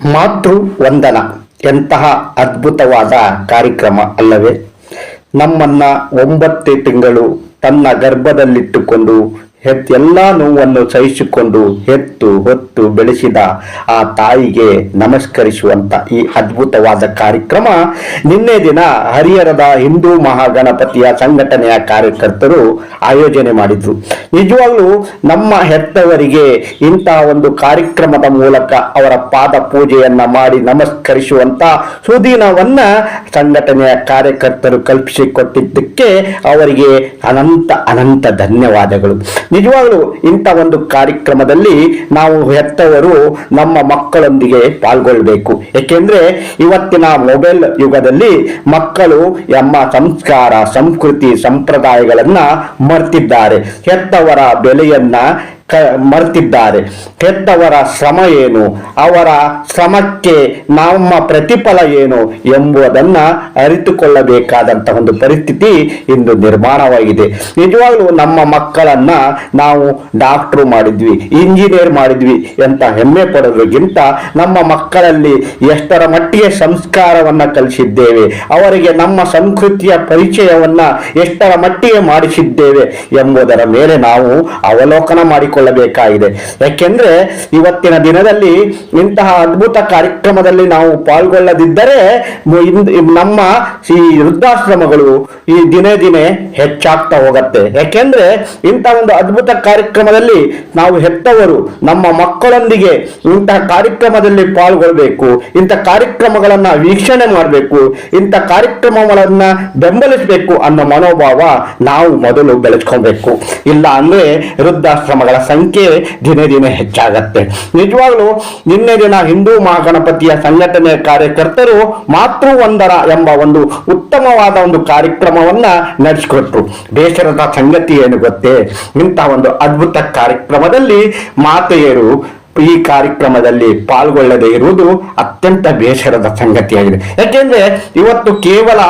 ಮಾತೃ ವಂದನ ಎಂತಹ ಅದ್ಭುತವಾದ ಕಾರ್ಯಕ್ರಮ ಅಲ್ಲವೇ? ನಮ್ಮನ್ನ ಒಂಬತ್ತೇ ತಿಂಗಳು ತನ್ನ ಗರ್ಭದಲ್ಲಿಟ್ಟುಕೊಂಡು ಹೆತ್ ಎಲ್ಲ ನೋವನ್ನು ಸಹಿಸಿಕೊಂಡು ಹೆತ್ತು ಹೊತ್ತು ಬೆಳೆಸಿದ ಆ ತಾಯಿಗೆ ನಮಸ್ಕರಿಸುವಂತ ಈ ಅದ್ಭುತವಾದ ಕಾರ್ಯಕ್ರಮ. ನಿನ್ನೆ ದಿನ ಹರಿಹರದ ಹಿಂದೂ ಮಹಾಗಣಪತಿಯ ಸಂಘಟನೆಯ ಕಾರ್ಯಕರ್ತರು ಆಯೋಜನೆ ಮಾಡಿದ್ರು. ನಿಜವಾಗ್ಲೂ ನಮ್ಮ ಹೆತ್ತವರಿಗೆ ಇಂತಹ ಒಂದು ಕಾರ್ಯಕ್ರಮದ ಮೂಲಕ ಅವರ ಪಾದ ಪೂಜೆಯನ್ನ ಮಾಡಿ ನಮಸ್ಕರಿಸುವಂತ ಸುದಿನವನ್ನ ಸಂಘಟನೆಯ ಕಾರ್ಯಕರ್ತರು ಕಲ್ಪಿಸಿಕೊಟ್ಟಿದ್ದಕ್ಕೆ ಅವರಿಗೆ ಅನಂತ ಅನಂತ ಧನ್ಯವಾದಗಳು. ನಿಜವಾಗ್ಲೂ ಇಂಥ ಒಂದು ಕಾರ್ಯಕ್ರಮದಲ್ಲಿ ನಾವು ಹೆತ್ತವರು ನಮ್ಮ ಮಕ್ಕಳೊಂದಿಗೆ ಪಾಲ್ಗೊಳ್ಬೇಕು. ಏಕೆಂದ್ರೆ ಇವತ್ತಿನ ಮೊಬೈಲ್ ಯುಗದಲ್ಲಿ ಮಕ್ಕಳು ನಮ್ಮ ಸಂಸ್ಕಾರ, ಸಂಸ್ಕೃತಿ, ಸಂಪ್ರದಾಯಗಳನ್ನ ಮರ್ತಿದ್ದಾರೆ. ಹೆತ್ತವರ ಬೆಲೆಯನ್ನ ಕ, ಮರ್ತಿದ್ದಾರೆ. ಹೆತ್ತವರ ಶ್ರಮ ಏನು? ಅವರ ಶ್ರಮಕ್ಕೆ ನಮ್ಮ ಪ್ರತಿಫಲ ಏನು ಎಂಬುದನ್ನ ಅರಿತುಕೊಳ್ಳಬೇಕಾದಂತಹ ಒಂದು ಪರಿಸ್ಥಿತಿ ಇಂದು ನಿರ್ಮಾಣವಾಗಿದೆ. ನಿಜವಾಗ್ಲೂ ನಮ್ಮ ಮಕ್ಕಳನ್ನ ನಾವು ಡಾಕ್ಟ್ರು ಮಾಡಿದ್ವಿ, ಇಂಜಿನಿಯರ್ ಮಾಡಿದ್ವಿ ಅಂತ ಹೆಮ್ಮೆ ಪಡೋದಕ್ಕಿಂತ ನಮ್ಮ ಮಕ್ಕಳಲ್ಲಿ ಎಷ್ಟರ ಮಟ್ಟಿಗೆ ಸಂಸ್ಕಾರವನ್ನ ಕಲಿಸಿದ್ದೇವೆ, ಅವರಿಗೆ ನಮ್ಮ ಸಂಸ್ಕೃತಿಯ ಪರಿಚಯವನ್ನ ಎಷ್ಟರ ಮಟ್ಟಿಗೆ ಮಾಡಿಸಿದ್ದೇವೆ ಎಂಬುದರ ಮೇಲೆ ನಾವು ಅವಲೋಕನ ಮಾಡಿಕೊಳ್ಳಬೇಕಾಗಿದೆ ಯಾಕೆಂದ್ರೆ ಇವತ್ತಿನ ದಿನದಲ್ಲಿ ಇಂತಹ ಅದ್ಭುತ ಕಾರ್ಯಕ್ರಮದಲ್ಲಿ ನಾವು ಪಾಲ್ಗೊಳ್ಳದಿದ್ದರೆ ನಮ್ಮ ಈ ವೃದ್ಧಾಶ್ರಮಗಳು ಈ ದಿನೇ ದಿನೇ ಹೆಚ್ಚಾಗ್ತಾ ಹೋಗತ್ತೆ. ಯಾಕೆಂದ್ರೆ ಇಂತಹ ಒಂದು ಅದ್ಭುತ ಕಾರ್ಯಕ್ರಮದಲ್ಲಿ ನಾವು ಹೆತ್ತವರು ನಮ್ಮ ಮಕ್ಕಳೊಂದಿಗೆ ಇಂತಹ ಕಾರ್ಯಕ್ರಮದಲ್ಲಿ ಪಾಲ್ಗೊಳ್ಬೇಕು. ಇಂಥ ಕಾರ್ಯಕ್ರಮಗಳನ್ನ ವೀಕ್ಷಣೆ ಮಾಡಬೇಕು. ಇಂಥ ಕಾರ್ಯಕ್ರಮಗಳನ್ನ ಬೆಂಬಲಿಸಬೇಕು ಅನ್ನೋ ಮನೋಭಾವ ನಾವು ಮೊದಲು ಬೆಳೆಸ್ಕೊಬೇಕು ಇಲ್ಲ ಅಂದ್ರೆ ವೃದ್ಧಾಶ್ರಮಗಳ ಸಂಖ್ಯೆ ದಿನೇ ದಿನೇ ಹೆಚ್ಚಾಗತ್ತೆ. ನಿಜವಾಗ್ಲೂ ನಿನ್ನೆ ದಿನ ಹಿಂದೂ ಮಹಾಗಣಪತಿಯ ಸಂಘಟನೆ ಕಾರ್ಯಕರ್ತರು ಮಾತೃವಂದನ ಎಂಬ ಒಂದು ಉತ್ತಮವಾದ ಒಂದು ಕಾರ್ಯಕ್ರಮವನ್ನ ನಡೆಸಿಕೊಟ್ರು. ಬೇಸರದ ಸಂಗತಿ ಏನು ಗೊತ್ತೇ? ಇಂತಹ ಒಂದು ಅದ್ಭುತ ಕಾರ್ಯಕ್ರಮದಲ್ಲಿ ಮಾತೆಯರು ಈ ಕಾರ್ಯಕ್ರಮದಲ್ಲಿ ಪಾಲ್ಗೊಳ್ಳದೆ ಇರುವುದು ಅತ್ಯಂತ ಬೇಸರದ ಸಂಗತಿಯಾಗಿದೆ. ಯಾಕೆಂದ್ರೆ ಇವತ್ತು ಕೇವಲ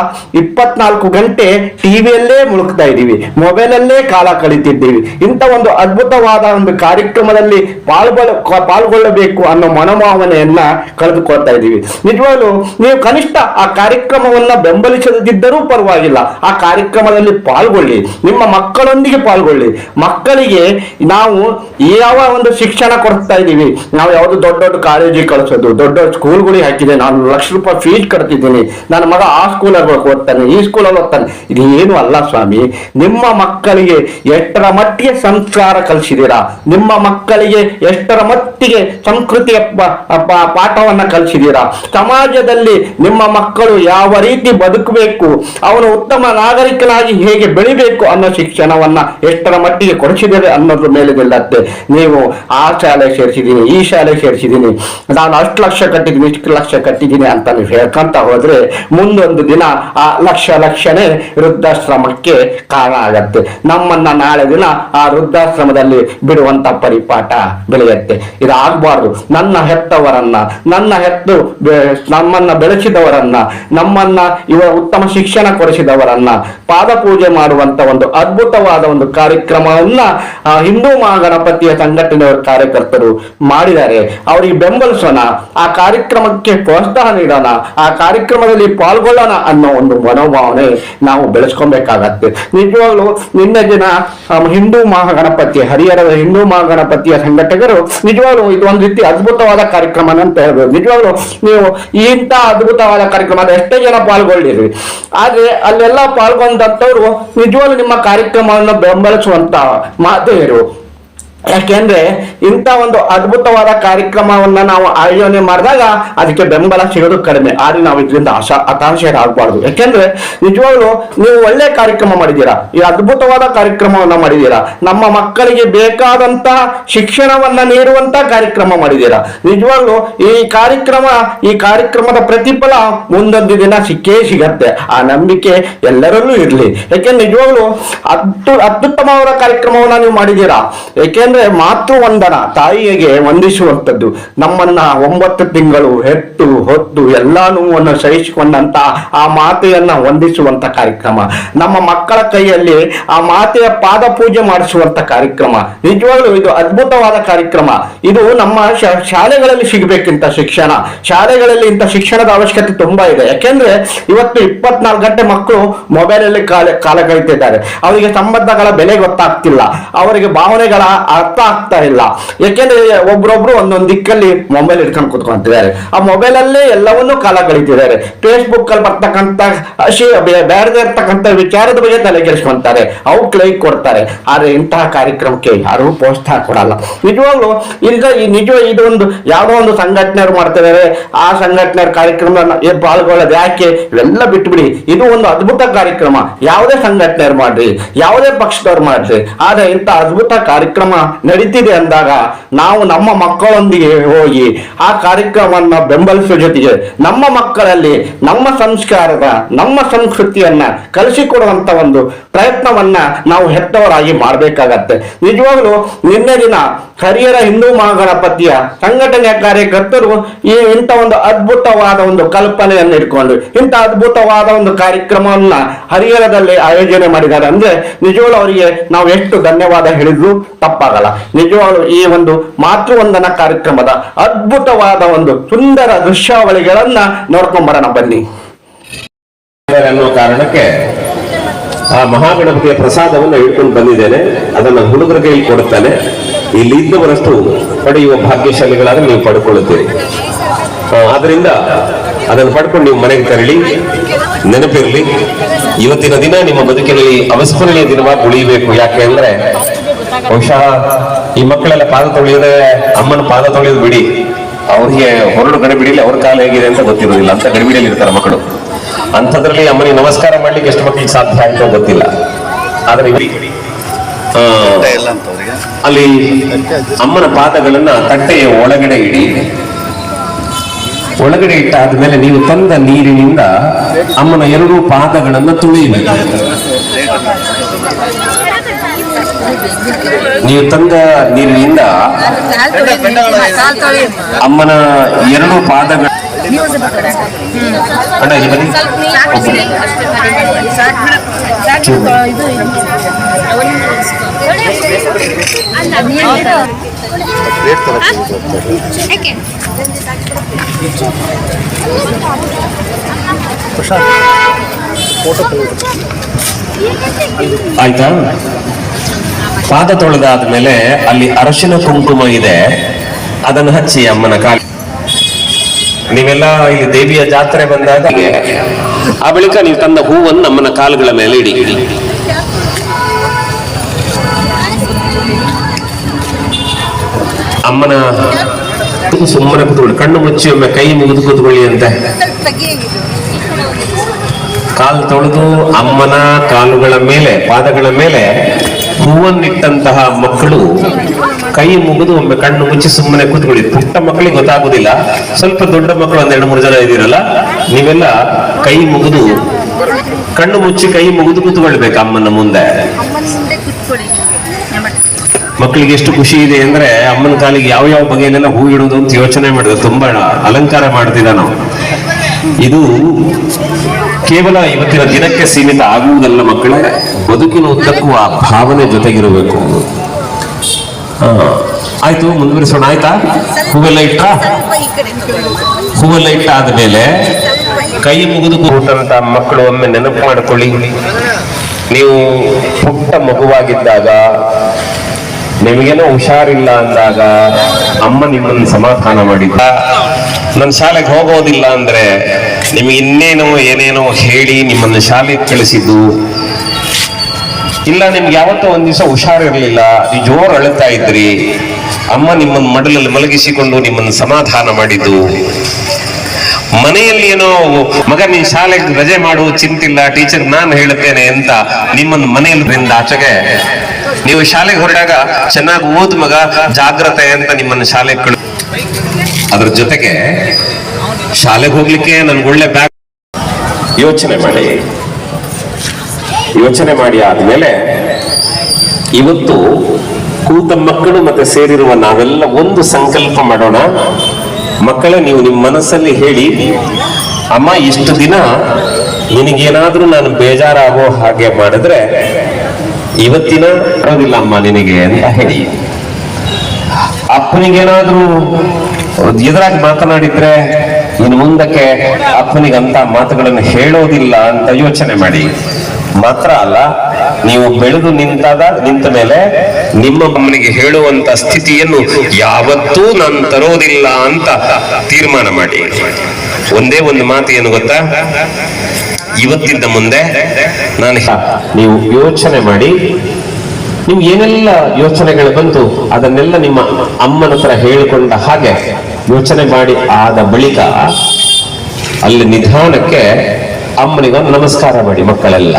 ಇಪ್ಪತ್ನಾಲ್ಕು ಗಂಟೆ ಟಿವಿಯಲ್ಲೇ ಮುಳುಗ್ತಾ ಇದ್ದೀವಿ, ಮೊಬೈಲಲ್ಲೇ ಕಾಲ ಕಳೀತಿದ್ದೀವಿ. ಇಂಥ ಒಂದು ಅದ್ಭುತವಾದ ಒಂದು ಕಾರ್ಯಕ್ರಮದಲ್ಲಿ ಪಾಲ್ಗೊಳ್ಳ ಪಾಲ್ಗೊಳ್ಳಬೇಕು ಅನ್ನೋ ಮನೋಭಾವನೆಯನ್ನ ಕಳೆದುಕೊಳ್ತಾ ಇದ್ದೀವಿ. ನಿಜವಾಗ್ಲು ನೀವು ಕನಿಷ್ಠ ಆ ಕಾರ್ಯಕ್ರಮವನ್ನ ಬೆಂಬಲಿಸದಿದ್ದರೂ ಪರವಾಗಿಲ್ಲ. ಆ ಕಾರ್ಯಕ್ರಮದಲ್ಲಿ ಪಾಲ್ಗೊಳ್ಳಿ, ನಿಮ್ಮ ಮಕ್ಕಳೊಂದಿಗೆ ಪಾಲ್ಗೊಳ್ಳಿ. ಮಕ್ಕಳಿಗೆ ನಾವು ಯಾವ ಒಂದು ಶಿಕ್ಷಣ ಕೊಡ್ತಾ ಇದ್ದೀವಿ ನಾವು ಯಾವುದು ದೊಡ್ಡ ದೊಡ್ಡ ಕಾಲೇಜಿಗೆ ಕಳಿಸೋದು, ದೊಡ್ಡ ದೊಡ್ಡ ಸ್ಕೂಲ್ಗಳಿಗೆ ಹಾಕಿದೆ, ನಾನು ಲಕ್ಷ ರೂಪಾಯಿ ಫೀಸ್ ಕಟ್ತಿದ್ದೀನಿ. ನನ್ನ ಮಗ ಆ ಸ್ಕೂಲಲ್ಲಿ ಓದ್ತಾನೆ ಈ ಸ್ಕೂಲಲ್ಲಿ ಓದ್ತಾನೆ. ಇದು ಏನು ಅಲ್ಲ ಸ್ವಾಮಿ. ನಿಮ್ಮ ಮಕ್ಕಳಿಗೆ ಎಷ್ಟರ ಮಟ್ಟಿಗೆ ಸಂಸ್ಕಾರ ಕಲಿಸಿದ್ದೀರಾ? ನಿಮ್ಮ ಮಕ್ಕಳಿಗೆ ಎಷ್ಟರ ಮಟ್ಟಿಗೆ ಸಂಸ್ಕೃತಿಯ ಪಾಠವನ್ನು ಕಲಿಸಿದ್ದೀರಾ? ಸಮಾಜದಲ್ಲಿ ನಿಮ್ಮ ಮಕ್ಕಳು ಯಾವ ರೀತಿ ಬದುಕಬೇಕು, ಅವನು ಉತ್ತಮ ನಾಗರಿಕನಾಗಿ ಹೇಗೆ ಬೆಳಿಬೇಕು ಅನ್ನೋ ಶಿಕ್ಷಣವನ್ನ ಎಷ್ಟರ ಮಟ್ಟಿಗೆ ಕೊಡಿಸಿದ್ದಾರೆ ಅನ್ನೋದ್ರ ಮೇಲೆ ನಿಲ್ಲತ್ತೆ. ನೀವು ಆ ಶಾಲೆ ಸೇರಿಸಿದ್ದೀನಿ ಈ ಶಾಲೆ ಸೇರಿಸಿದ್ದೀನಿ, ನಾನು ಅಷ್ಟು ಲಕ್ಷ ಕಟ್ಟಿದ್ದೀನಿ, ಇಷ್ಟು ಲಕ್ಷ ಕಟ್ಟಿದ್ದೀನಿ ಅಂತ ನೀವು ಹೇಳ್ಕೊಂತ ಹೋದ್ರೆ ಮುಂದೊಂದು ದಿನ ಆ ಲಕ್ಷ ಲಕ್ಷನೇ ವೃದ್ಧಾಶ್ರಮಕ್ಕೆ ಕಾರಣ ಆಗತ್ತೆ. ನಮ್ಮನ್ನ ನಾಳೆ ದಿನ ಆ ವೃದ್ಧಾಶ್ರಮದಲ್ಲಿ ಬಿಡುವಂತ ಪರಿಪಾಠ ಬೆಳೆಯುತ್ತೆ. ಇದಾಗಬಾರ್ದು. ನನ್ನ ಹೆತ್ತವರನ್ನ, ನನ್ನ ಹೆತ್ತು ನಮ್ಮನ್ನ ಬೆಳೆಸಿದವರನ್ನ, ನಮ್ಮನ್ನ ಇವ ಉತ್ತಮ ಶಿಕ್ಷಣ ಕೊಡಿಸಿದವರನ್ನ, ಪಾದಪೂಜೆ ಮಾಡುವಂತ ಒಂದು ಅದ್ಭುತವಾದ ಒಂದು ಕಾರ್ಯಕ್ರಮವನ್ನ ಹಿಂದೂ ಮಹಾಗಣಪತಿಯ ಸಂಘಟನೆಯವರ ಕಾರ್ಯಕರ್ತರು ಮಾಡಿದ್ದಾರೆ ಅವರಿಗೆ ಬೆಂಬಲಿಸೋಣ ಆ ಕಾರ್ಯಕ್ರಮಕ್ಕೆ ಪ್ರೋತ್ಸಾಹ ನೀಡೋಣ ಆ ಕಾರ್ಯಕ್ರಮದಲ್ಲಿ ಪಾಲ್ಗೊಳ್ಳೋಣ ಅನ್ನೋ ಒಂದು ಮನೋಭಾವನೆ ನಾವು ಬೆಳೆಸ್ಕೊಬೇಕಾಗತ್ತೆ. ನಿಜವಾಗ್ಲೂ ನಿನ್ನೆ ದಿನ ಆ, ಹಿಂದೂ ಮಹಾಗಣಪತಿ ಹರಿಹರದ ಹಿಂದೂ ಮಹಾಗಣಪತಿಯ ಸಂಘಟಕರು ನಿಜವಾಗ್ಲೂ ಇದು ಒಂದು ರೀತಿ ಅದ್ಭುತವಾದ ಕಾರ್ಯಕ್ರಮ ಅಂತ ಹೇಳ್ಬೋದು. ನಿಜವಾಗ್ಲೂ ನೀವು ಇಂಥ ಅದ್ಭುತವಾದ ಕಾರ್ಯಕ್ರಮ ಎಷ್ಟೇ ಜನ ಪಾಲ್ಗೊಳ್ಳಿರಿ ಆದ್ರೆ ಅಲ್ಲೆಲ್ಲ ಪಾಲ್ಗೊಂಡಂತವ್ರು ನಿಜವಾಗ್ಲೂ ನಿಮ್ಮ ಕಾರ್ಯಕ್ರಮವನ್ನು ಬೆಂಬಲಿಸುವಂತ ಮಾತೆಯರು. ಯಾಕೆಂದ್ರೆ ಇಂಥ ಒಂದು ಅದ್ಭುತವಾದ ಕಾರ್ಯಕ್ರಮವನ್ನ ನಾವು ಆಯೋಜನೆ ಮಾಡಿದಾಗ ಅದಕ್ಕೆ ಬೆಂಬಲ ಸಿಗೋದು ಕಡಿಮೆ. ಆದ್ರೆ ನಾವು ಇದರಿಂದ ಆಶಾ ಹತಾಶರಾಗಬಾರ್ದು ಯಾಕೆಂದ್ರೆ ನಿಜವಾಗ್ಲೂ ನೀವು ಒಳ್ಳೆ ಕಾರ್ಯಕ್ರಮ ಮಾಡಿದ್ದೀರಾ? ಈ ಅದ್ಭುತವಾದ ಕಾರ್ಯಕ್ರಮವನ್ನ ಮಾಡಿದ್ದೀರಾ? ನಮ್ಮ ಮಕ್ಕಳಿಗೆ ಬೇಕಾದಂತ ಶಿಕ್ಷಣವನ್ನ ನೀಡುವಂತ ಕಾರ್ಯಕ್ರಮ ಮಾಡಿದ್ದೀರಾ? ನಿಜವಾಗ್ಲು ಈ ಕಾರ್ಯಕ್ರಮ, ಈ ಕಾರ್ಯಕ್ರಮದ ಪ್ರತಿಫಲ ಮುಂದೊಂದು ದಿನ ಸಿಕ್ಕೇ ಸಿಗತ್ತೆ. ಆ ನಂಬಿಕೆ ಎಲ್ಲರಲ್ಲೂ ಇರಲಿ. ಯಾಕೆಂದ್ರೆ ನಿಜವಾಗ್ಲೂ ಅತ್ತು ಅತ್ಯುತ್ತಮವಾದ ಕಾರ್ಯಕ್ರಮವನ್ನ ನೀವು ಮಾಡಿದ್ದೀರಾ? ಯಾಕೆಂದ್ರೆ ಯಾಕೆಂದ್ರೆ ಮಾತೃವಂದನ, ತಾಯಿಗೆ ವಂದಿಸುವಂಥದ್ದು. ನಮ್ಮನ್ನ ಒಂಬತ್ತು ತಿಂಗಳು ಹೆತ್ತು ಹೊತ್ತು ಎಲ್ಲಾ ನೋವನ್ನು ಸಹಿಸಿಕೊಂಡಂತ ಆ ಮಾತೆಯನ್ನ ವಂದಿಸುವಂತ ಕಾರ್ಯಕ್ರಮ. ನಮ್ಮ ಮಕ್ಕಳ ಕೈಯಲ್ಲಿ ಆ ಮಾತೆಯ ಪಾದ ಪೂಜೆ ಮಾಡಿಸುವಂತ ಕಾರ್ಯಕ್ರಮ. ನಿಜವಾಗ್ಲೂ ಇದು ಅದ್ಭುತವಾದ ಕಾರ್ಯಕ್ರಮ. ಇದು ನಮ್ಮ ಶಾಲೆಗಳಲ್ಲಿ ಸಿಗ್ಬೇಕಿಂತ ಶಿಕ್ಷಣ. ಶಾಲೆಗಳಲ್ಲಿ ಇಂಥ ಶಿಕ್ಷಣದ ಅವಶ್ಯಕತೆ ತುಂಬಾ ಇದೆ. ಯಾಕೆಂದ್ರೆ ಇವತ್ತು ಇಪ್ಪತ್ನಾಲ್ಕು ಗಂಟೆ ಮಕ್ಕಳು ಮೊಬೈಲ್ ಅಲ್ಲಿ ಕಾಲ ಕಾಲ ಕಳೀತಿದ್ದಾರೆ ಅವರಿಗೆ ಸಂಬಂಧಗಳ ಬೆಲೆ ಗೊತ್ತಾಗ್ತಿಲ್ಲ. ಅವರಿಗೆ ಭಾವನೆಗಳ ಅರ್ಥ ಆಗ್ತಾ ಇಲ್ಲ. ಯಾಕೆಂದ್ರೆ ಒಬ್ರೊಬ್ರು ಒಂದೊಂದು ದಿಕ್ಕಲ್ಲಿ ಮೊಬೈಲ್ ಇಟ್ಕೊಂಡು ಕುತ್ಕೊಂತಿದ್ದಾರೆ. ಆ ಮೊಬೈಲ್ ಅಲ್ಲೇ ಎಲ್ಲವನ್ನೂ ಕಾಲ ಕಳೀತಿದ್ದಾರೆ ಫೇಸ್ಬುಕ್ ಅಲ್ಲಿ ಬರ್ತಕ್ಕಂಥ ಅಶಿ ಬೇಡದೇ ಇರ್ತಕ್ಕಂಥ ವಿಚಾರದ ಬಗ್ಗೆ ತಲೆ ಕೆಡಿಸ್ಕೊಂತಾರೆ. ಔಟ್ ಲೈಕ್ ಕೊಡ್ತಾರೆ. ಆದ್ರೆ ಇಂತಹ ಕಾರ್ಯಕ್ರಮಕ್ಕೆ ಯಾರು ಪ್ರೋತ್ಸಾಹ ಕೊಡಲ್ಲ ನಿಜವಾಗ್ಲು ಈಗ ಈ ನಿಜ ಇದೊಂದು ಯಾವುದೋ ಒಂದು ಸಂಘಟನೆಯವರು ಮಾಡ್ತಿದ್ದಾರೆ. ಆ ಸಂಘಟನೆಯವ್ರ ಕಾರ್ಯಕ್ರಮ ಪಾಲ್ಗೊಳ್ಳೋದು ಯಾಕೆ? ಇವೆಲ್ಲ ಬಿಟ್ಬಿಡಿ. ಇದು ಒಂದು ಅದ್ಭುತ ಕಾರ್ಯಕ್ರಮ. ಯಾವುದೇ ಸಂಘಟನೆಯವ್ರು ಮಾಡ್ರಿ. ಯಾವುದೇ ಪಕ್ಷದವ್ರು ಮಾಡ್ರಿ. ಆದ್ರೆ ಇಂಥ ಅದ್ಭುತ ಕಾರ್ಯಕ್ರಮ ನಡೀತಿದೆ ಅಂದಾಗ ನಾವು ನಮ್ಮ ಮಕ್ಕಳೊಂದಿಗೆ ಹೋಗಿ ಆ ಕಾರ್ಯಕ್ರಮವನ್ನು ಬೆಂಬಲಿಸುವ ಜೊತೆಗೆ ನಮ್ಮ ಮಕ್ಕಳಲ್ಲಿ ನಮ್ಮ ಸಂಸ್ಕಾರದ, ನಮ್ಮ ಸಂಸ್ಕೃತಿಯನ್ನ ಕಲಿಸಿಕೊಡುವಂತ ಒಂದು ಪ್ರಯತ್ನವನ್ನ ನಾವು ಹೆತ್ತವರಾಗಿ ಮಾಡಬೇಕಾಗತ್ತೆ. ನಿಜವಾಗ್ಲೂ ನಿನ್ನೆ ದಿನ ಹರಿಹರ ಹಿಂದೂ ಮಹಾಗಣಪತಿಯ ಸಂಘಟನೆಯ ಕಾರ್ಯಕರ್ತರು ಈ ಇಂಥ ಒಂದು ಅದ್ಭುತವಾದ ಒಂದು ಕಲ್ಪನೆಯನ್ನು ಇಟ್ಕೊಂಡು ಇಂಥ ಅದ್ಭುತವಾದ ಒಂದು ಕಾರ್ಯಕ್ರಮವನ್ನ ಹರಿಹರದಲ್ಲಿ ಆಯೋಜನೆ ಮಾಡಿದ್ದಾರೆ. ಅಂದ್ರೆ ನಿಜವಾಗ್ಲೂ ಅವರಿಗೆ ನಾವು ಎಷ್ಟು ಧನ್ಯವಾದ ಹೇಳಿದ್ರು ತಪ್ಪಾಗಲ್ಲ ನಿಜವಾಗ್ಲು ಈ ಒಂದು ಮಾತೃವಂದನ ಕಾರ್ಯಕ್ರಮದ ಅದ್ಭುತವಾದ ಒಂದು ಸುಂದರ ದೃಶ್ಯಾವಳಿಗಳನ್ನ ನೋಡ್ಕೊಂಬರೋಣ ಬನ್ನಿ. ಅನ್ನೋ ಕಾರಣಕ್ಕೆ ಆ ಮಹಾಗಣಪತಿಯ ಪ್ರಸಾದವನ್ನು ಇಟ್ಕೊಂಡು ಬಂದಿದ್ದೇನೆ. ಅದನ್ನ ಹುಡುಗರ ಕೈಯಲ್ಲಿ ಕೊಡುತ್ತಾನೆ. ಇಲ್ಲಿ ಇದ್ದವರಷ್ಟು ಪಡೆಯುವ ಭಾಗ್ಯಶಾಲಿಗಳಾದ್ರೆ ನೀವು ಪಡ್ಕೊಳ್ಳುತ್ತೀರಿ. ಆದ್ರಿಂದ ಅದನ್ನು ಪಡ್ಕೊಂಡು ನೀವು ಮನೆಗೆ ತೆರಳಿ, ನೆನಪಿರಲಿ. ಇವತ್ತಿನ ದಿನ ನಿಮ್ಮ ಬದುಕಿನಲ್ಲಿ ಅವಸ್ಮರಣೀಯ ದಿನವಾಗಿ ಉಳಿಯಬೇಕು. ಯಾಕೆ ಅಂದ್ರೆ ಬಹುಶಃ ಈ ಮಕ್ಕಳೆಲ್ಲ ಪಾದ ತೊಳೆಯದೆ ಅಮ್ಮನ ಪಾದ ತೊಳೆಯೋದು ಬಿಡಿ. ಅವ್ರಿಗೆ ಹೊರಡು ಗಡಿಬಿಡಿಯಲ್ಲಿ ಅವ್ರ ಕಾಲ ಹೇಗಿದೆ ಅಂತ ಗೊತ್ತಿರೋದಿಲ್ಲ ಅಂತ ಗಡಿಬಿಡಿಯಲ್ಲಿ ಇರ್ತಾರೆ ಮಕ್ಕಳು. ಅಂಥದ್ರಲ್ಲಿ ಅಮ್ಮನಿಗೆ ನಮಸ್ಕಾರ ಮಾಡ್ಲಿಕ್ಕೆ ಎಷ್ಟು ಮಕ್ಕಳಿಗೆ ಸಾಧ್ಯ ಆಯ್ತೋ ಗೊತ್ತಿಲ್ಲ. ಆದ್ರೆ ಅಲ್ಲಿ ಅಮ್ಮನ ಪಾದಗಳನ್ನ ತಟ್ಟೆಯ ಒಳಗಡೆ ಇಡಿ. ಒಳಗಡೆ ಇಟ್ಟಾದ್ಮೇಲೆ ನೀವು ತಂದ ನೀರಿನಿಂದ ಅಮ್ಮನ ಎರಡೂ ಪಾದಗಳನ್ನು ತುಳಿಯಬೇಕು. ನೀವು ತಂದ ನೀರಿನಿಂದ ಅಮ್ಮನ ಎರಡು ಪಾದಗಳ ಅಣ್ಣ ಇಲ್ಲಿ ಬನ್ನಿ ಒಬ್ಬರು. ಆಯ್ತಾ ಪಾದ ತೊಳೆದಾದ ಮೇಲೆ ಅಲ್ಲಿ ಅರಶಿನ ಕುಂಕುಮ ಇದೆ. ಅದನ್ನು ಹಚ್ಚಿ ಅಮ್ಮನ ಕಾಲಿ ನೀವೆಲ್ಲ ಇಲ್ಲಿ ದೇವಿಯ ಜಾತ್ರೆ ಬಂದಾಗ ಆ ಬಳಿಕ ನೀವು ತಂದ ಹೂವನ್ನು ಅಮ್ಮನ ಕಾಲುಗಳ ಮೇಲೆ ಇಡಿ. ಅಮ್ಮನ ಸುಮ್ಮನೆ ಕೂತ್ಕೊಳ್ಳಿ. ಕಣ್ಣು ಮುಚ್ಚಿ ಒಮ್ಮೆ ಕೈ ಮುಗಿದು ಕೂತ್ಕೊಳ್ಳಿ ಅಂತೆ. ಕಾಲು ತೊಳೆದು ಅಮ್ಮನ ಕಾಲುಗಳ ಮೇಲೆ, ಪಾದಗಳ ಮೇಲೆ ಹೂವನ್ನಿಟ್ಟಂತಹ ಮಕ್ಕಳು ಕೈ ಮುಗಿದು ಒಮ್ಮೆ ಕಣ್ಣು ಮುಚ್ಚಿ ಸುಮ್ಮನೆ ಕೂತ್ಕೊಳ್ಳಿ. ಪುಟ್ಟ ಮಕ್ಕಳಿಗೆ ಗೊತ್ತಾಗುದಿಲ್ಲ. ಸ್ವಲ್ಪ ದೊಡ್ಡ ಮಕ್ಕಳು ಒಂದ್ ಎರಡು ಮೂರು ಜನ ಇದ್ದೀರಲ್ಲ, ನೀವೆಲ್ಲ ಕೈ ಮುಗಿದು ಕಣ್ಣು ಮುಚ್ಚಿ ಕೈ ಮುಗಿದು ಕೂತ್ಕೊಳ್ಬೇಕು ಅಮ್ಮನ ಮುಂದೆ. ಮಕ್ಕಳಿಗೆ ಎಷ್ಟು ಖುಷಿ ಇದೆ ಅಂದ್ರೆ ಅಮ್ಮನ ಕಾಲಿಗೆ ಯಾವ ಯಾವ ಬಗೆಯಲ್ಲೆಲ್ಲ ಹೂ ಇಡುವುದು ಅಂತ ಯೋಚನೆ ಮಾಡಿದ್ರು ತುಂಬಾ ಅಲಂಕಾರ ಮಾಡ್ತಿದ್ದ ನಾವು. ಇದು ಕೇವಲ ಇವತ್ತಿನ ದಿನಕ್ಕೆ ಸೀಮಿತ ಆಗುವುದಲ್ಲ ಮಕ್ಕಳೇ, ಬದುಕಿನ ಉದ್ದಕ್ಕೂ ಆ ಭಾವನೆ ಜೊತೆಗಿರಬೇಕು. ಆಯ್ತು, ಮುಂದುವರಿಸೋಣ, ಆಯ್ತಾ? ಹೂವೆಲ್ಲ ಇಟ್ಟ ಹೂವೆಲ್ಲ ಇಟ್ಟಾದ ಮೇಲೆ ಕೈ ಮುಗಿದು ಮಕ್ಕಳು ಒಮ್ಮೆ ನೆನಪು ಮಾಡಿಕೊಳ್ಳಿ. ನೀವು ಪುಟ್ಟ ಮಗುವಾಗಿದ್ದಾಗ ನಿಮಗೇನೋ ಹುಷಾರಿಲ್ಲ ಅಂದಾಗ ಅಮ್ಮ ನಿಮ್ಮನ್ನು ಸಮಾಧಾನ ಮಾಡಿದ್ದ ನನ್ನ ಶಾಲೆಗೆ ಹೋಗೋದಿಲ್ಲ ಅಂದ್ರೆ ನಿಮಗೆ ಇನ್ನೇನೋ ಏನೇನೋ ಹೇಳಿ ನಿಮ್ಮನ್ನು ಶಾಲೆಗೆ ಕಳಿಸಿದ್ದು ಇಲ್ಲ, ನಿಮ್ಗೆ ಯಾವತ್ತೋ ಒಂದ್ ದಿವಸ ಹುಷಾರಿರ್ಲಿಲ್ಲ. ನೀವು ಜೋರ್ ಅಳುತ್ತಾ ಇದ್ರಿ. ಅಮ್ಮ ನಿಮ್ಮನ್ನ ಮಡಲಲ್ಲಿ ಮಲಗಿಸಿಕೊಂಡು ನಿಮ್ಮನ್ನು ಸಮಾಧಾನ ಮಾಡಿದ್ದು. ಮನೆಯಲ್ಲಿ ಏನೋ, ಮಗ ನೀನ್ ಶಾಲೆಗೆ ರಜೆ ಮಾಡು ಚಿಂತಿಲ್ಲ, ಟೀಚರ್ ನಾನು ಹೇಳುತ್ತೇನೆ ಅಂತ ನಿಮ್ಮನ್ನ ಮನೆಯಲ್ಲಿ ಆಚೆಗೆ ನೀವು ಶಾಲೆಗೆ ಹೊರಟಾಗ ಚೆನ್ನಾಗಿ ಓದ್ ಮಗ ಜಾಗ್ರತೆ ಅಂತ ನಿಮ್ಮನ್ನ ಶಾಲೆಗೆ ಕಳು ಅದ್ರ ಜೊತೆಗೆ ಶಾಲೆಗೆ ಹೋಗ್ಲಿಕ್ಕೆ ನನ್ಗೆ ಒಳ್ಳೆ ಬ್ಯಾಗ್ ಯೋಚನೆ ಮಾಡಿ. ಯೋಚನೆ ಮಾಡಿ ಆದ್ಮೇಲೆ ಇವತ್ತು ಕೂತ ಮಕ್ಕಳು ಮತ್ತೆ ಸೇರಿರುವ ನಾವೆಲ್ಲ ಒಂದು ಸಂಕಲ್ಪ ಮಾಡೋಣ. ಮಕ್ಕಳೇ, ನೀವು ನಿಮ್ಮ ಮನಸ್ಸಲ್ಲಿ ಹೇಳಿ, ಅಮ್ಮ, ಇಷ್ಟು ದಿನ ನಿನಗೇನಾದ್ರೂ ನಾನು ಬೇಜಾರಾಗೋ ಹಾಗೆ ಮಾಡಿದ್ರೆ ಇವತ್ತಿನ ಬರೋದಿಲ್ಲ ಅಮ್ಮ ನಿನಗೆ ಅಂತ ಹೇಳಿ. ಅಪ್ಪನಿಗೇನಾದ್ರೂ ಎದುರಾಗಿ ಮಾತನಾಡಿದ್ರೆ ಇನ್ನು ಮುಂದಕ್ಕೆ ಅಪ್ಪನಿಗೆ ಅಂತ ಮಾತುಗಳನ್ನು ಹೇಳೋದಿಲ್ಲ ಅಂತ ಯೋಚನೆ ಮಾಡಿ. ಮಾತ್ರ ಅಲ್ಲ, ನೀವು ಬೆಳೆದು ನಿಂತಾದ, ನಿಂತ ಮೇಲೆ ನಿಮ್ಮ ಅಮ್ಮನಿಗೆ ಹೇಳುವಂತ ಸ್ಥಿತಿಯನ್ನು ಯಾವತ್ತೂ ನಾನು ತರೋದಿಲ್ಲ ಅಂತ ತೀರ್ಮಾನ ಮಾಡಿ. ಒಂದೇ ಒಂದು ಮಾತು ಏನು ಗೊತ್ತಾ? ಇವತ್ತಿದ್ದ ಮುಂದೆ ನಾನು ನೀವು ಯೋಚನೆ ಮಾಡಿ. ನಿಮ್ಗೆ ಏನೆಲ್ಲ ಯೋಚನೆಗಳು ಬಂತು, ಅದನ್ನೆಲ್ಲ ನಿಮ್ಮ ಅಮ್ಮನ ಹತ್ರ ಹೇಳಿಕೊಂಡ ಹಾಗೆ ಯೋಚನೆ ಮಾಡಿ ಆದ ಬಳಿಕ ಅಲ್ಲಿ ನಿಧಾನಕ್ಕೆ ಅಮ್ಮನಿಗೊಂದು ನಮಸ್ಕಾರ ಮಾಡಿ ಮಕ್ಕಳೆಲ್ಲ.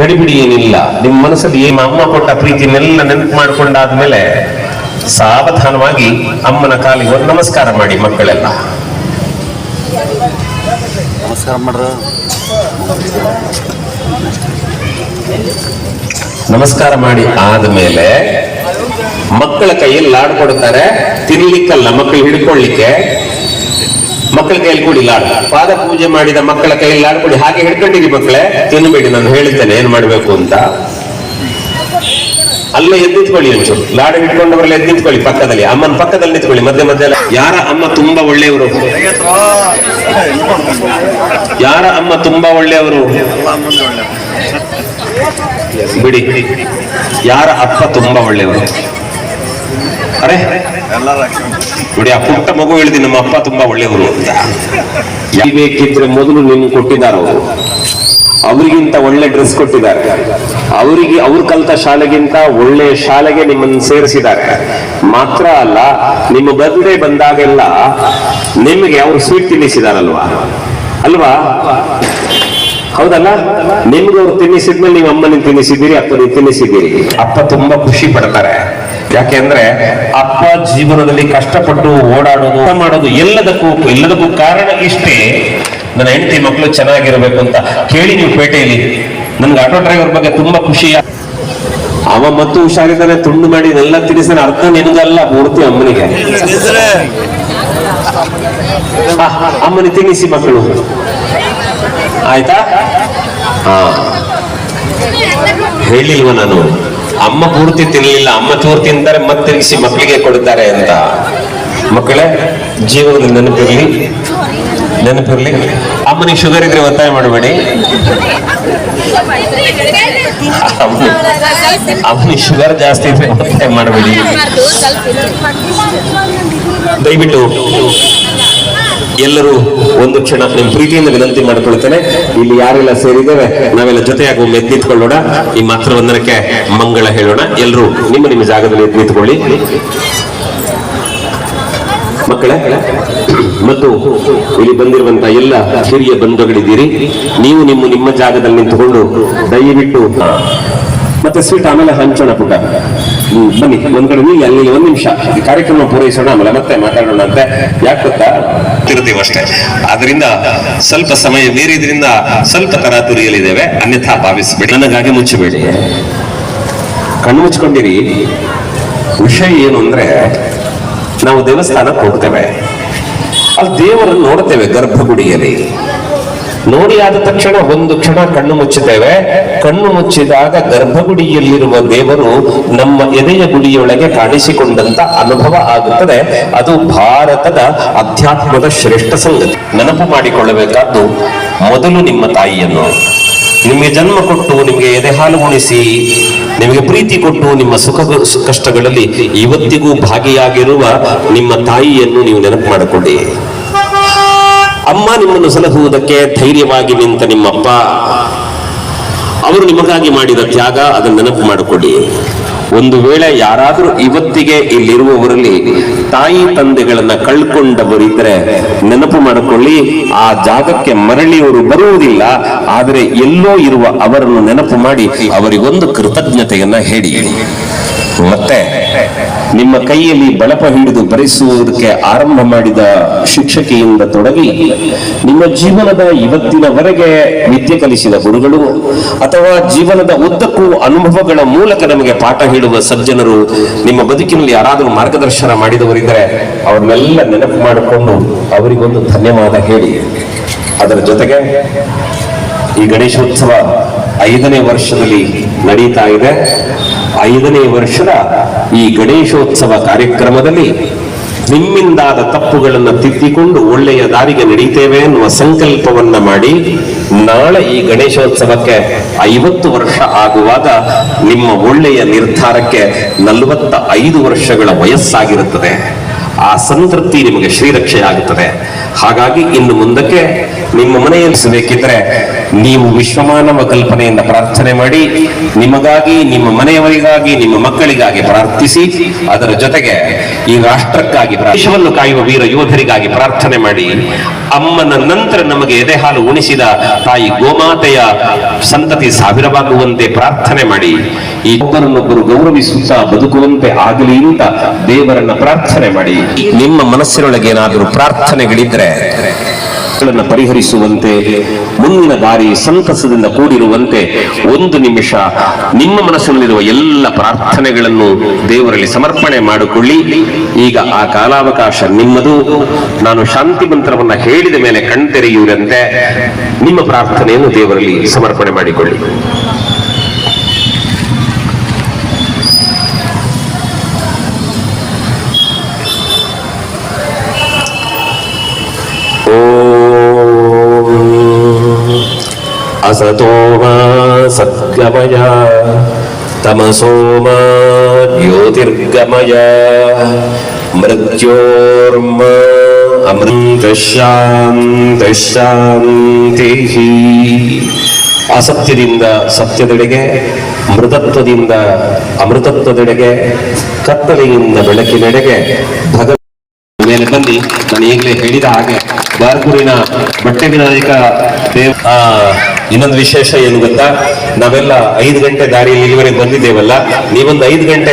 ಗಡಿಬಿಡಿ ಏನಿಲ್ಲ, ನಿಮ್ಮ ಮನಸ್ಸಲ್ಲಿ ಏನು ಅಮ್ಮ ಕೊಟ್ಟ ಪ್ರೀತಿನೆಲ್ಲ ನೆನಪು ಮಾಡ್ಕೊಂಡಾದ್ಮೇಲೆ ಸಾವಧಾನವಾಗಿ ಅಮ್ಮನ ಕಾಲಿಗೆ ಒಂದು ನಮಸ್ಕಾರ ಮಾಡಿ ಮಕ್ಕಳೆಲ್ಲ. ನಮಸ್ಕಾರ ಮಾಡ್ರ. ನಮಸ್ಕಾರ ಮಾಡಿ ಆದ್ಮೇಲೆ ಮಕ್ಕಳ ಕೈಯಲ್ಲಿ ಲಾಡು ಕೊಡ್ತಾರೆ ತಿನ್ಲಿಕ್ಕಲ್ಲ ಮಕ್ಕಳು ಹಿಡ್ಕೊಳ್ಳಿಕ್ಕೆ. ಮಕ್ಕಳ ಕೈಯಲ್ಲಿ ಕೊಡಿ ಲಾಡು. ಪಾದ ಪೂಜೆ ಮಾಡಿದ ಮಕ್ಕಳ ಕೈಯಲ್ಲಿ ಲಾಡು ಕೊಡಿ. ಹಾಗೆ ಹಿಡ್ಕೊಂಡಿರಿ ಮಕ್ಕಳೇ. ತಿನ್ನಬೇಡಿ ನಾನು ಹೇಳ್ತೇನೆ ಏನ್ ಮಾಡ್ಬೇಕು ಅಂತ. ಅಲ್ಲೇ ಎದ್ದು ನಿಂತ್ಕೊಳ್ಳಿ ಒಂಚೂರು ಲಾಡು ಇಟ್ಕೊಂಡವರಲ್ಲಿ ಎದ್ದು ನಿಂತ್ಕೊಳ್ಳಿ ಪಕ್ಕದಲ್ಲಿ. ಅಮ್ಮನ ಪಕ್ಕದಲ್ಲಿ ನಿಂತ್ಕೊಳ್ಳಿ, ಮಧ್ಯೆ ಮಧ್ಯ ಯಾರ ಅಮ್ಮ ತುಂಬಾ ಒಳ್ಳೆಯವರು? ಯಾರ ಅಮ್ಮ ತುಂಬಾ ಒಳ್ಳೆಯವರು? ಬಿಡಿ. ಯಾರ ಅಪ್ಪ ತುಂಬಾ ಒಳ್ಳೆಯವರು? ಅರೆ ನೋಡಿ, ಆ ಪುಟ್ಟ ಮಗು ಹೇಳಿದ್ವಿ ನಮ್ಮ ಅಪ್ಪ ತುಂಬಾ ಒಳ್ಳೆಯವರು ಅಂತ. ಬೇಕಿದ್ರೆ ಮೊದಲು ನಿಮ್ಗೆ ಕೊಟ್ಟಿದ್ದಾರೆ ಅವರು. ಅವರಿಗಿಂತ ಒಳ್ಳೆ ಡ್ರೆಸ್ ಕೊಟ್ಟಿದ್ದಾರೆ. ಅವರಿಗೆ, ಅವ್ರು ಕಲ್ತ ಶಾಲೆಗಿಂತ ಒಳ್ಳೆ ಶಾಲೆಗೆ ನಿಮ್ಮನ್ನು ಸೇರಿಸಿದ್ದಾರೆ. ಮಾತ್ರ ಅಲ್ಲ, ನಿಮ್ಮ ಬರ್ತ್ಡೇ ಬಂದಾಗೆಲ್ಲ ನಿಮಗೆ ಅವರು ಸ್ವೀಟ್ ತಿನ್ನಿಸಿದಾರಲ್ವಾ? ಅಲ್ವಾ? ಹೌದಲ್ಲ? ನಿಮ್ಗೆ ಅವ್ರು ತಿನ್ನಿಸಿದ್ಮೇಲೆ ನೀವು ಅಮ್ಮನಿಗೆ ತಿನ್ನಿಸಿದ್ದೀರಿ ಅಪ್ಪನಿಗೆ ತಿನ್ನಿಸಿದ್ದೀರಿ. ಅಪ್ಪ ತುಂಬಾ ಖುಷಿ ಪಡ್ತಾರೆ. ಯಾಕೆಂದ್ರೆ ಅಪ್ಪ ಜೀವನದಲ್ಲಿ ಕಷ್ಟಪಟ್ಟು ಓಡಾಡೋದು ಊಟ ಮಾಡೋದು ಎಲ್ಲದಕ್ಕೂ ಎಲ್ಲದಕ್ಕೂ ಕಾರಣ ಇಷ್ಟೇ. ನನ್ನ ಹೆಂಡತಿ ಮಕ್ಕಳು ಚೆನ್ನಾಗಿರ್ಬೇಕು ಅಂತ ಕೇಳಿ ನೀವು ಪೇಟೆಯಲ್ಲಿ. ನನ್ಗೆ ಆಟೋ ಡ್ರೈವರ್ ಬಗ್ಗೆ ತುಂಬಾ ಖುಷಿ. ಅವ ಮತ್ತು ಹುಷಾರಿದ್ದಾನೆ ತುಂಡು ಮಾಡಿ ಎಲ್ಲ ತಿನ್ನಿಸಿದ ಅರ್ಥ ನಿನಗಲ್ಲ ಮೂರ್ತಿ ಅಮ್ಮನಿಗೆ. ಅಮ್ಮನಿ ಅಮ್ಮನಿಗೆ ತಿನ್ನಿಸಿ ಮಕ್ಕಳು. ಆಯ್ತಾ? ಹಾ. ಹೇಳಿಲ್ವ ನಾನು. ಅಮ್ಮ ಪೂರ್ತಿ ತಿನ್ನಲಿಲ್ಲ ಅಮ್ಮ ಚೂರು ತಿಂತಾರೆ, ಮತ್ತೆ ತಿರುಗಿಸಿ ಮಕ್ಕಳಿಗೆ ಕೊಡ್ತಾರೆ ಅಂತ. ಮಕ್ಕಳೇ, ಜೀವನದಲ್ಲಿ ನೆನಪಿರ್ಲಿ ನೆನಪಿರ್ಲಿ. ಅಮ್ಮನಿಗೆ ಶುಗರ್ ಇದ್ರೆ ಒತ್ತಾಯ ಮಾಡಬೇಡಿ. ಅಮ್ಮನಿಗೆ ಶುಗರ್ ಜಾಸ್ತಿ ಇದ್ರೆ ಒತ್ತಾಯ ಮಾಡಬೇಡಿ. ದಯವಿಟ್ಟು. ಎಲ್ಲರೂ ಒಂದು ಕ್ಷಣ ನಿಮ್ಮ ಪ್ರೀತಿಯಿಂದ ವಿನಂತಿ ಮಾಡಿಕೊಳ್ತೇನೆ ಇಲ್ಲಿ ಯಾರೆಲ್ಲ ಸೇರಿದ್ದೇವೆ, ನಾವೆಲ್ಲ ಜೊತೆಯಾಗಿ ಒಮ್ಮೆ ಎದ್ದಿತ್ಕೊಳ್ಳೋಣ ಈ ಮಾತೃ ವಂದನಕ್ಕೆ ಮಂಗಳ ಹೇಳೋಣ. ಎಲ್ಲರೂ ನಿಮ್ಮ ನಿಮ್ಮ ಜಾಗದಲ್ಲಿ ಎದ್ದಿತ್ಕೊಳ್ಳಿ ಮಕ್ಕಳೇ, ಮತ್ತು ಇಲ್ಲಿ ಬಂದಿರುವಂತ ಎಲ್ಲ ಹಿರಿಯ ಬಂಧುಗಳಿದ್ದೀರಿ. ನೀವು ನಿಮ್ಮ ನಿಮ್ಮ ಜಾಗದಲ್ಲಿ ನಿಂತುಕೊಂಡು ದಯವಿಟ್ಟು ಮತ್ತೆ ಸ್ವೀಟ್ ಆಮೇಲೆ ಹಂಚೋಣ ಪುಟ್ಟ. ಬನ್ನಿ ಒಂದ್ ಕಡೆ ನಿಲ್ಲಿ ಅಲ್ಲಿ ಒಂದ್ ನಿಮಿಷ. ಈ ಕಾರ್ಯಕ್ರಮ ಪೂರೈಸೋಣ ಆಮೇಲೆ ಮತ್ತೆ ಮಾತಾಡೋಣ ಅಂತ. ಯಾಕೆ ಗೊತ್ತಾ? ತಿರುತ್ತೀವಿ ಅಷ್ಟೇ. ಅದರಿಂದ ಸ್ವಲ್ಪ ಸಮಯ ಮೀರಿದ್ರಿಂದ ಸ್ವಲ್ಪ ತರಾತುರಿಯಲ್ಲಿದ್ದೇವೆ. ಅನ್ಯಥಾ ಭಾವಿಸ್ಬೇಡಿ. ನನಗಾಗಿ ಮುಚ್ಚಬೇಡಿ. ಕಣ್ಣು ಮುಚ್ಕೊಂಡಿರಿ. ವಿಷಯ ಏನು ಅಂದ್ರೆ ನಾವು ದೇವಸ್ಥಾನಕ್ಕೆ ಹೋಗ್ತೇವೆ. ಅಲ್ಲಿ ದೇವರನ್ನು ನೋಡ್ತೇವೆ ಗರ್ಭಗುಡಿಯಲ್ಲಿ. ನೋಡಿ ಆದ ತಕ್ಷಣ ಒಂದು ಕ್ಷಣ ಕಣ್ಣು ಮುಚ್ಚುತ್ತೇವೆ ಕಣ್ಣು ಮುಚ್ಚಿದಾಗ ಗರ್ಭಗುಡಿಯಲ್ಲಿರುವ ದೇವರು ನಮ್ಮ ಎದೆಯ ಗುಡಿಯೊಳಗೆ ಕಾಣಿಸಿಕೊಂಡಂತ ಅನುಭವ ಆಗುತ್ತದೆ. ಅದು ಭಾರತದ ಅಧ್ಯಾತ್ಮದ ಶ್ರೇಷ್ಠ ಸಂಗತಿ. ನೆನಪು ಮಾಡಿಕೊಳ್ಳಬೇಕಾದ್ದು, ಮೊದಲು ನಿಮ್ಮ ತಾಯಿಯನ್ನು. ನಿಮಗೆ ಜನ್ಮ ಕೊಟ್ಟು ನಿಮಗೆ ಎದೆ ಹಾಲು ಉಣಿಸಿ, ನಿಮಗೆ ಪ್ರೀತಿ ಕೊಟ್ಟು ನಿಮ್ಮ ಸುಖ ಕಷ್ಟಗಳಲ್ಲಿ ಇವತ್ತಿಗೂ ಭಾಗಿಯಾಗಿರುವ ನಿಮ್ಮ ತಾಯಿಯನ್ನು ನೀವು ನೆನಪು ಮಾಡಿಕೊಳ್ಳಿ. ಅಮ್ಮ ನಿಮ್ಮನ್ನು ಸಲಹುವುದಕ್ಕೆ ಧೈರ್ಯವಾಗಿ ನಿಂತ ನಿಮ್ಮಪ್ಪ. ಅವರು ನಿಮಗಾಗಿ ಮಾಡಿದ ತ್ಯಾಗ, ಅದನ್ನು ನೆನಪು ಮಾಡಿಕೊಳ್ಳಿ. ಒಂದು ವೇಳೆ ಯಾರಾದರೂ ಇವತ್ತಿಗೆ ಇಲ್ಲಿರುವವರಲ್ಲಿ ತಾಯಿ ತಂದೆಗಳನ್ನ ಕಳ್ಕೊಂಡವರಿದ್ರೆ ನೆನಪು ಮಾಡಿಕೊಳ್ಳಿ, ಆ ಜಾಗಕ್ಕೆ ಮರಳಿಯವರು ಬರುವುದಿಲ್ಲ, ಆದರೆ ಎಲ್ಲೋ ಇರುವ ಅವರನ್ನು ನೆನಪು ಮಾಡಿ ಅವರಿಗೊಂದು ಕೃತಜ್ಞತೆಯನ್ನ ಹೇಳಿ. ಮತ್ತೆ ನಿಮ್ಮ ಕೈಯಲ್ಲಿ ಬಳಪ ಹಿಡಿದು ಬರೆಸುವುದಕ್ಕೆ ಆರಂಭ ಮಾಡಿದ ಶಿಕ್ಷಕಿಯಿಂದ ತೊಡಗಿ ನಿಮ್ಮ ಜೀವನದ ಇವತ್ತಿನವರೆಗೆ ವಿದ್ಯೆ ಕಲಿಸಿದ ಗುರುಗಳು ಅಥವಾ ಜೀವನದ ಉದ್ದಕ್ಕೂ ಅನುಭವಗಳ ಮೂಲಕ ನಮಗೆ ಪಾಠ ಹೇಳುವ ಸಜ್ಜನರು ನಿಮ್ಮ ಬದುಕಿನಲ್ಲಿ ಯಾರಾದರೂ ಮಾರ್ಗದರ್ಶನ ಮಾಡಿದವರಿದ್ದರೆ ಅವ್ರನ್ನೆಲ್ಲ ನೆನಪು ಮಾಡಿಕೊಂಡು ಅವರಿಗೊಂದು ಧನ್ಯವಾದ ಹೇಳಿ. ಅದರ ಜೊತೆಗೆ ಈ ಗಣೇಶೋತ್ಸವ ಐದನೇ ವರ್ಷದಲ್ಲಿ ನಡೀತಾ ಇದೆ. ಐದನೇ ವರ್ಷದ ಈ ಗಣೇಶೋತ್ಸವ ಕಾರ್ಯಕ್ರಮದಲ್ಲಿ ನಿಮ್ಮಿಂದಾದ ತಪ್ಪುಗಳನ್ನು ತಿದ್ದಿಕೊಂಡು ಒಳ್ಳೆಯ ದಾರಿಗೆ ನಡೀತೇವೆ ಎನ್ನುವ ಸಂಕಲ್ಪವನ್ನ ಮಾಡಿ ನಾಳೆ ಈ ಗಣೇಶೋತ್ಸವಕ್ಕೆ ಐವತ್ತು ವರ್ಷ ಆಗುವಾಗ ನಿಮ್ಮ ಒಳ್ಳೆಯ ನಿರ್ಧಾರಕ್ಕೆ ನಲವತ್ತ ಐದು ವರ್ಷಗಳ ವಯಸ್ಸಾಗಿರುತ್ತದೆ. ಆ ಸಂತೃಪ್ತಿ ನಿಮಗೆ ಶ್ರೀರಕ್ಷೆಯಾಗುತ್ತದೆ. ಹಾಗಾಗಿ ಇನ್ನು ಮುಂದಕ್ಕೆ ನಿಮ್ಮ ಮನೆಯಲ್ಲಿಸಬೇಕಿದ್ರೆ ನೀವು ವಿಶ್ವಮಾನವ ಕಲ್ಪನೆಯಿಂದ ಪ್ರಾರ್ಥನೆ ಮಾಡಿ, ನಿಮಗಾಗಿ, ನಿಮ್ಮ ಮನೆಯವರಿಗಾಗಿ, ನಿಮ್ಮ ಮಕ್ಕಳಿಗಾಗಿ ಪ್ರಾರ್ಥಿಸಿ, ಅದರ ಜೊತೆಗೆ ಈ ರಾಷ್ಟ್ರಕ್ಕಾಗಿ ದೇಶವನ್ನು ಕಾಯುವ ವೀರ ಯೋಧರಿಗಾಗಿ ಪ್ರಾರ್ಥನೆ ಮಾಡಿ, ಅಮ್ಮನ ನಂತರ ನಮಗೆ ಎದೆ ಹಾಲು ಉಣಿಸಿದ ತಾಯಿ ಗೋಮಾತೆಯ ಸಂತತಿ ಸಾವಿರವಾಗುವಂತೆ ಪ್ರಾರ್ಥನೆ ಮಾಡಿ, ಈ ಒಬ್ಬರನ್ನೊಬ್ಬರು ಗೌರವಿಸುತ್ತಾ ಬದುಕುವಂತೆ ಆಗಲಿ ಅಂತ ದೇವರನ್ನ ಪ್ರಾರ್ಥನೆ ಮಾಡಿ. ನಿಮ್ಮ ಮನಸ್ಸಿನೊಳಗೆ ಏನಾದರೂ ಪ್ರಾರ್ಥನೆಗಳಿದ್ರೆ ಪರಿಹರಿಸುವಂತೆ, ಮುಂದಿನ ಬಾರಿ ಸಂತಸದಿಂದ ಕೂಡಿರುವಂತೆ ಒಂದು ನಿಮಿಷ ನಿಮ್ಮ ಮನಸ್ಸಿನಲ್ಲಿರುವ ಎಲ್ಲ ಪ್ರಾರ್ಥನೆಗಳನ್ನು ದೇವರಲ್ಲಿ ಸಮರ್ಪಣೆ ಮಾಡಿಕೊಳ್ಳಿ. ಈಗ ಆ ಕಾಲಾವಕಾಶ ನಿಮ್ಮದು. ನಾನು ಶಾಂತಿ ಮಂತ್ರವನ್ನು ಹೇಳಿದ ಮೇಲೆ ಕಣ್ತೆರೆಯುವಂತೆ ನಿಮ್ಮ ಪ್ರಾರ್ಥನೆಯನ್ನು ದೇವರಲ್ಲಿ ಸಮರ್ಪಣೆ ಮಾಡಿಕೊಳ್ಳಿ. असतो मा सद्गमय तमसो मा ज्योतिर्गमय मृत्योर्म ಅಮೃತಶಾಂತಶಾಂತಿಃ ಅಸತ್ಯದಿಂದ ಸತ್ಯದೆಡೆಗೆ ಮೃತತ್ವದಿಂದ ಅಮೃತತ್ವದೆಡೆಗೆ ಕತ್ತಲೆಯಿಂದ ಬೆಳಕಿನೆಡೆಗೆ ಭಗ ಮೇಲೆ ಬನ್ನಿ ನಾನು ಈಗಲೇ ಹೇಳಿದ ಹಾಗೆ ಬಾರ್ಕೂರಿನ ಬಟ್ಟೆ ವಿನಾಯಕ ದೇವ ಆ, ಇನ್ನೊಂದು ವಿಶೇಷ ಏನು ಗೊತ್ತಾ? ನಾವೆಲ್ಲ ಐದು ಗಂಟೆ ದಾರಿಯಲ್ಲಿ ಇಲ್ಲಿವರೆಗೆ ಬಂದಿದ್ದೇವಲ್ಲ ನೀವೊಂದು ಐದು ಗಂಟೆ